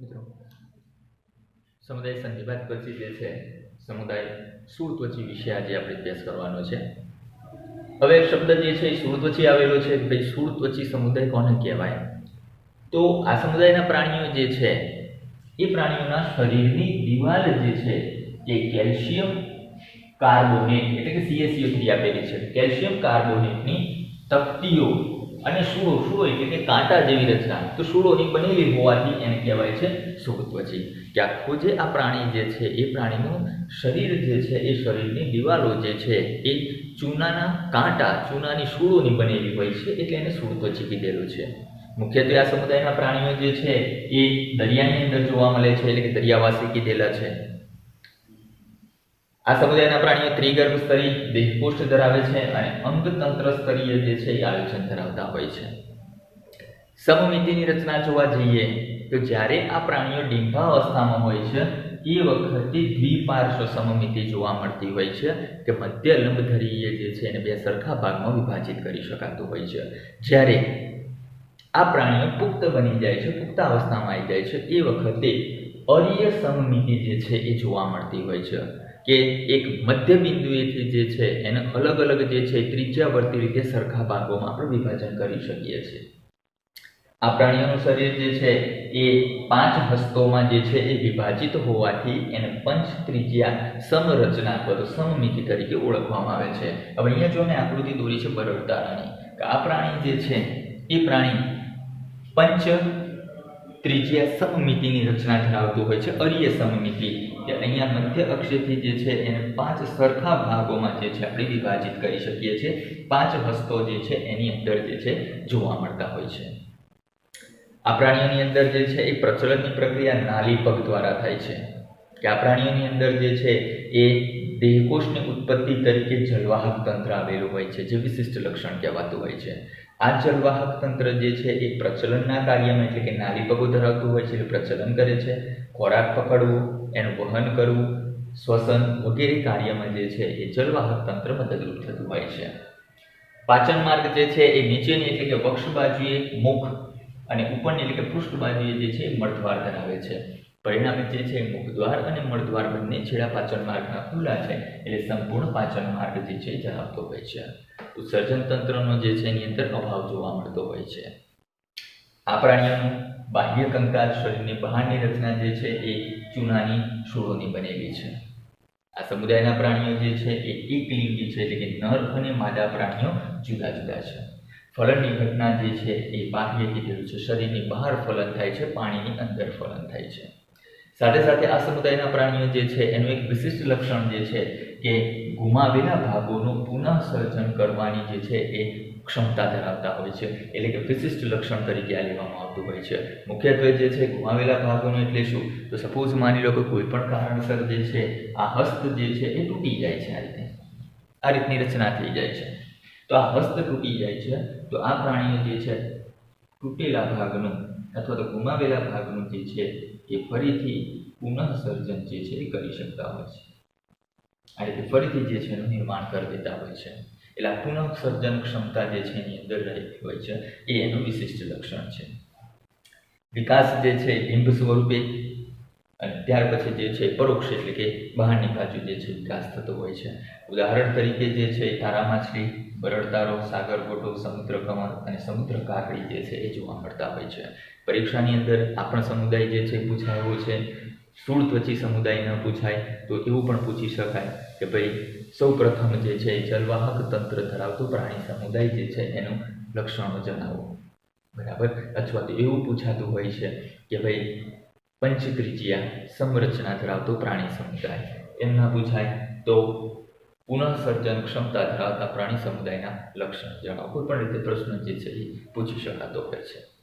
મિત્રો, સમુદાય સંધિવાદ પછી જે છે, સમુદાય સુરત્વચી વિશે આજે આપણે અભ્યાસ કરવાનો છે. હવે શબ્દ જે છે, એ સુરત્વચી આવેલો છે ભાઈ સુરત્વચી સમુદાય કોને કહેવાય? તો આ સમુદાયના પ્રાણીઓ જે છે, એ પ્રાણીઓના શરીરની દિવાલ જે છે, એ કેલ્શિયમ કાર્બોનેટ એટલે કે CaCO3 આપેલી છે. કેલ્શિયમ કાર્બોનેટની તકતીઓ અને શૂળો શૂળો એટલે કે કાંટા જેવી રચના. તો સૂળોની બનેલી હોવાથી એને કહેવાય છે સુરત્વચી કે આખું જે આ પ્રાણી જે છે, એ પ્રાણીનું શરીર જે છે, એ શરીરની દિવાલો જે છે, એ ચૂનાના કાંટા, ચૂનાની સૂળોની બનેલી હોય છે, એટલે એને સુરત્વચી કીધેલું છે. મુખ્યત્વે આ સમુદાયના પ્રાણીઓ જે છે, એ દરિયાની અંદર જોવા મળે છે, એટલે કે દરિયાવાસી કીધેલા છે. આ સમુદાયના પ્રાણીઓ ત્રિગર્ભ સ્તરી દેહકોષ્ઠ ધરાવે છે અને અંગતંત્ર સ્તરીય જે છે એ આયોજન ધરાવતા હોય છે. સમમિતિની રચના જોવા જઈએ તો જ્યારે આ પ્રાણીઓ ડિંભાવસ્થામાં હોય છે, એ વખતે દ્વિપાર્શ્વ સમમિતિ જોવા મળતી હોય છે કે મધ્ય લંબધરીય જે છે એને બે સરખા ભાગમાં વિભાજિત કરી શકાતું હોય છે. જ્યારે આ પ્રાણીઓ પુખ્ત બની જાય છે, પુખ્ત અવસ્થામાં આવી જાય છે, એ વખતે અરીય સમમિતિ જે છે એ જોવા મળતી હોય છે. કે એક મધ્ય બિંદુએથી જે છે એને અલગ અલગ જે છે ત્રિજ્યાવર્તી રીતે સરખા ભાગોમાં આપણે વિભાજન કરી શકીએ છીએ. આ પ્રાણીઓનું શરીર જે છે એ પાંચ હસ્તોમાં જે છે એ વિભાજિત હોવાથી એને પંચ ત્રિજ્યા સમરચના અથવા સમમિતિ તરીકે ઓળખવામાં આવે છે. હવે અહીંયા જો મેં આકૃતિ દોરી છે કે આ પ્રાણી જે છે એ પ્રાણી પંચ ત્રિજ્યા સમમિતિની રચના ધરાવતું હોય છે, અરીય સમમિતિ, કે અહીંયા મધ્ય અક્ષેથી જે છે એને પાંચ સરખા ભાગોમાં જે છે આપણે વિભાજિત કરી શકીએ છીએ. પાંચ હસ્તો જે છે એની અંદર જે છે જોવા મળતા હોય છે. આ પ્રાણીઓની અંદર જે છે એ પ્રચલનની પ્રક્રિયા નાલી પગ દ્વારા થાય છે. કે આ પ્રાણીઓની અંદર જે છે એ દેહકોષની ઉત્પત્તિ તરીકે જલવાહક તંત્ર આવેલું હોય છે, જે વિશિષ્ટ લક્ષણ કહેવાતું હોય છે. આ જલવાહક તંત્ર જે છે એ પ્રચલનના કાર્યમાં એટલે કે નાલી પગો ધરાવતું હોય છે એટલે પ્રચલન કરે છે. ખોરાક પકડવું, એનું વહન કરવું, શ્વસન વગેરે કાર્યમાં જે છે એ જલવાહક તંત્ર મદદરૂપ થતું હોય છે. પાચન માર્ગ જે છે એ નીચેની એટલે કે વક્ષ બાજુએ મુખ અને ઉપરની એટલે કે પૃષ્ઠ બાજુએ જે છે એ મળદ્વાર ધરાવે છે. પરિણામે જે છે મુખદ્વાર અને મળદ્વાર બંને છેડા પાચન માર્ગના ખુલ્લા છે. એટલે સંપૂર્ણ પાચન માર્ગ જે છે એ ધરાવતો હોય છે. ઉત્સર્જન તંત્રનો જે છે એની અંદર અભાવ જોવા મળતો હોય છે. આ પ્રાણીઓનું બાહ્ય કંકાલ શરીરની બહારની રચના જે છે એ ચૂનાની છોડોની બનેલી છે. આ સમુદાયના પ્રાણીઓ જે છે એ એકલિંગી છે એટલે કે નર અને માદા પ્રાણીઓ જુદા જુદા છે. ફલનની ઘટના જે છે એ બાહ્ય કીધેલું છે, શરીરની બહાર ફલન થાય છે, પાણીની અંદર ફલન થાય છે. સાથે સાથે આ સમુદાયના પ્રાણીઓ જે છે, એનું એક વિશિષ્ટ લક્ષણ જે છે કે ગુમાવેલા ભાગોનું પુનઃસર્જન કરવાની જે છે એ ક્ષમતા ધરાવતા હોય છે. એટલે કે વિશિષ્ટ લક્ષણ તરીકે આ લેવામાં આવતું હોય છે. મુખ્યત્વે જે છે, ગુમાવેલા ભાગોનું એટલે શું? તો સપોઝ માની લો કે કોઈ પણ કારણસર જે છે, આ હસ્ત જે છે એ તૂટી જાય છે આ રીતે. આ રીતની રચના થઈ જાય છે. તો આ હસ્ત તૂટી જાય છે, તો આ પ્રાણીઓ જે છે, તૂટેલા ભાગનું અથવા તો ગુમાવેલા ભાગનું જે છે એ ફરીથી પુનઃસર્જન જે છે એ કરી શકતા હોય છે. આ રીતે ફરીથી જે છે એનું નિર્માણ કરી દેતા હોય છે. એટલે આ પુનઃસર્જન ક્ષમતા જે છે એની અંદર રહેતી હોય છે, એ એનું વિશિષ્ટ લક્ષણ છે. વિકાસ જે છે બિંબ સ્વરૂપે અને ત્યાર પછી જે છે પરોક્ષ એટલે કે બહારની બાજુ જે છે વિકાસ થતો હોય છે. ઉદાહરણ તરીકે જે છે તારા માછલી બરડતારો સાગરગોટો સમુદ્ર કમળ અને સમુદ્ર કાકડી જે છે એ જોવા મળતા હોય છે. પરીક્ષાની અંદર આપણ સમુદાય જે છે પૂછાયો છે. સ્થૂળ ત્વચી સમુદાય ન પૂછાય તો એવું પણ પૂછી શકાય કે ભાઈ સૌ પ્રથમ જે છે જલવાહક તંત્ર ધરાવતું પ્રાણી સમુદાય જે છે એનું લક્ષણો જણાવો. બરાબર? અથવા તો એવું પૂછાતું હોય છે કે ભાઈ પંચત્રિજ્યા સંરચના ધરાવતો પ્રાણી સમુદાય. એમ ના પૂછાય તો પુનઃસર્જન ક્ષમતા ધરાવતા પ્રાણી સમુદાયના લક્ષણ જણાવો. કોઈ પણ રીતે પ્રશ્ન જે છે એ પૂછી શકાતો હોય છે.